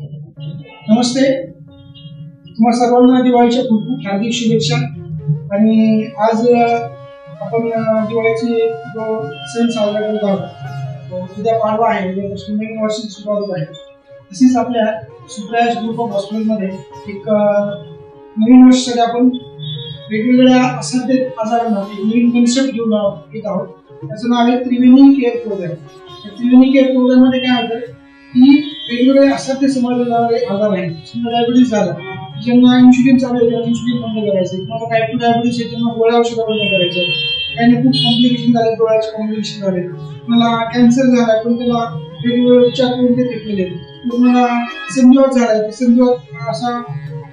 नमस्ते. तुम्हा सर्वांना दिवाळीच्या खूप खूप हार्दिक शुभेच्छा. आणि आज आपण अ, दिवाळीची जो सण साजरा करत आहोत उद्या पाडवा आहे. म्हणजे नवीन वर्षाची सुरुवात होत आहे. तसेच आपल्या सुप्रयास ग्रुप ऑफ हॉस्पिटलमध्ये एक नवीन वर्षासाठी आपण वेगवेगळ्या असाध्य आजारांना एक नवीन कन्सेप्ट घेऊन येत आहोत. त्याचं नाव आहे त्रिवेणी केअर प्रोग्राम. या त्रिवेणी केअर प्रोग्राममध्ये काय होतं की वेगवेगळे असाध्य समजले जाणारे आजार आहेत समजा डायबिटीस झाला ज्यांना इन्शुलिन चालू आहे त्यांना इन्शुलिन बंद करायचं. किंवा टाईप टू डायबिटीस आहे त्यांना गोळ्या औषधं बंद करायचं. काही खूप कॉम्प्लिकेशन झाले डोळ्याचे कॉम्प्लिकेशन झाले. मला कॅन्सर झाला पण त्याला वेगवेगळे उपचार करून ते टिकलेले मला संधिवात झालाय तर संधिवात असा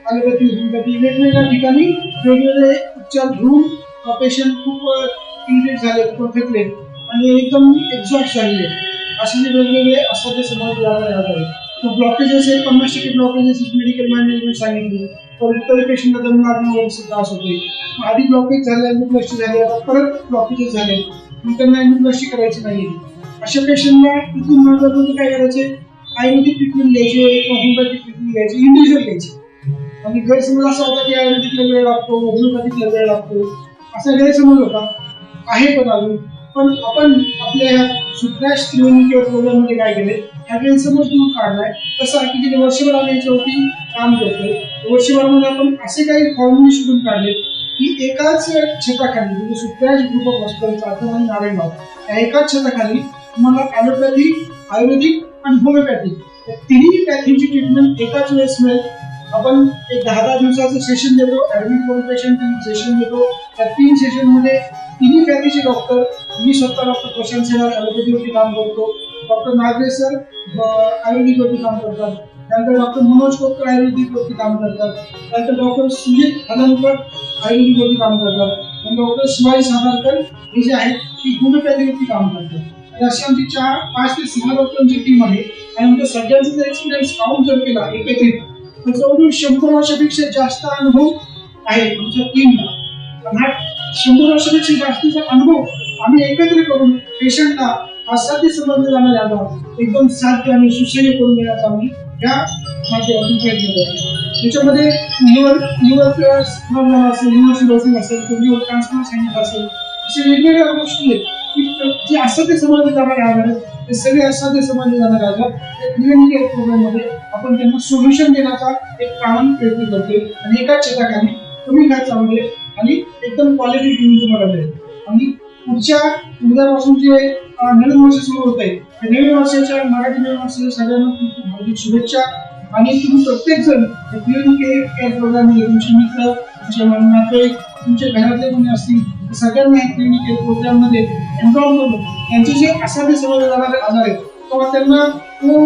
आलोपॅथी होमिओपॅथी वेगवेगळ्या ठिकाणी वेगवेगळे उपचार घेऊन पेशंट खूप इरिटेट झाले थकले आणि एकदम एक्झॉस्ट झालेले. असे जे वेगवेगळे असाध्य ते लागणारे आजार आहेत. तर ब्लॉकेजेस पन्नास टक्के ब्लॉकेज असेल मेडिकल मॅनेजमेंट सांगितले तर इतर पेशंटला दम त्रास होते आधी ब्लॉकेज झाले अँजिओप्लास्टी झाली आता परत ब्लॉकेजेस झाले. मग त्यांना अँजिओप्लास्टी करायची नाही अशा पेशंटला इथून महत्वाचं काय करायचे? आयुर्वेदिक ट्रीटमेंट द्यायचे होमिओपॅथिक ट्रीटमेंट द्यायची इंडिव्हिज्युअल द्यायची आणि गैरसमज असा होता की आयुर्वेदिकला वेळ लागतो होमिओपॅथिकला वेळ लागतो. असा गैरसमज होता. आहे पण अजून. पण आपण आपल्या ह्या सुप्रॅश किंवा प्रोग्राममध्ये काय केले हा गैरसमज दूर काढलाय. कसं की गेले वर्षभर आम्ही याच्यावरती काम करतोय वर्षभरामध्ये आपण असे काही फॉर्म्युले शोधून काढले की एकाच छताखाली म्हणजे सुप्रॅश ग्रुप ऑफ हॉस्पिटलचा अर्थ आणि नारायणगाव त्या एकाच छताखाली तुम्हाला ॲलोपॅथी आयुर्वेदिक आणि होमिओपॅथी तिन्ही पॅथीची ट्रीटमेंट एकाच वेळेस मिळेल. आपण एक दहा दहा दिवसाचं सेशन देतो ऍडमिट करून पेशंट सेशन देतो. त्या तीन सेशनमध्ये तिन्ही फॅमिलीचे डॉक्टर मी स्वतः डॉक्टर प्रशांत सेनार ॲलोपॅथीवरती काम करतो. डॉक्टर नागरे सर आयुर्वेदिकवरती काम करतात. त्यानंतर डॉक्टर मनोज कोटकर आयुर्वेदिकवरती काम करतात. त्यानंतर डॉक्टर सुजित हननकर आयुर्वेदिकवरती काम करतात. आणि डॉक्टर शिवाजी सातारकर हे जे आहेत ती होमिओपॅथीवरती काम करतात. आणि अशी आमची चार पाच ते सहा डॉक्टरांची टीम आहे. आणि आमच्या सगळ्यांचा जर एक्सपिरियन्स काउंट जर केला एकत्रित जवळजवळ शंभर वर्षापेक्षा जास्त अनुभव आहे आमच्या टीमला हा शंभर वर्षापेक्षा जास्तीचा अनुभव आम्ही एकत्र करून पेशंटला असाध्य समजले जाणारे आजार एकदम साध्य आणि सुशैली करून देण्याचा आम्ही या माध्यमातून प्रयत्न करतो. त्याच्यामध्ये लिव्हर लिव्हर असेल लिव्हर सिरोसिस असेल किंवा लिव्हर ट्रान्सप्लांट सांगितलं असेल. अशा वेगवेगळ्या गोष्टी आहेत. की जे असाध्य समजले जाणारे आजार हे सगळे असाध्य समजले जाणारे आजार ते क्लिनिकल प्रोग्राममध्ये आपण त्यांना सोल्युशन देण्याचा एक प्रामाणिक प्रयत्न करतोय आणि एकाच छताखाली कमी खर्चामध्ये आणि एकदम क्वालिटी टीम तुम्हाला मिळेल. आणि पुढच्या उद्यापासून जे नवीन वर्ष सुरू होत आहे त्या नवीन वर्षाच्या मराठी नवीन वर्षाच्या सगळ्यांना खूप हार्दिक शुभेच्छा. आणि तुम्ही प्रत्येक जण प्रोग्राम तुमचे मित्र तुमचे नातेवाईक तुमच्या घरातले कोणी असतील सगळ्यांना क्लिनिक केअर प्रोग्राममध्ये करून त्यांचे जे असाध्य समजले जाणारे आजार आहेत किंवा त्यांना तो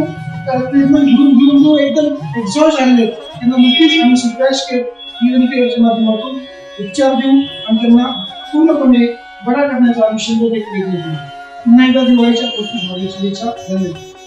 ट्रीटमेंट घेऊन घेऊन जो एकदम एक्झॉस्ट झालेले आहेत, त्यांना नक्कीच आम्ही सुप्रयास केअर क्लिनिक केअरच्या माध्यमातून उपचार देऊ आणि त्यांना पूर्णपणे बरा करण्याचा आम्ही शंभर एक प्रयत्न करू. पुन्हा एकदा दिवाळीच्या खूप शुभेच्छा. धन्यवाद.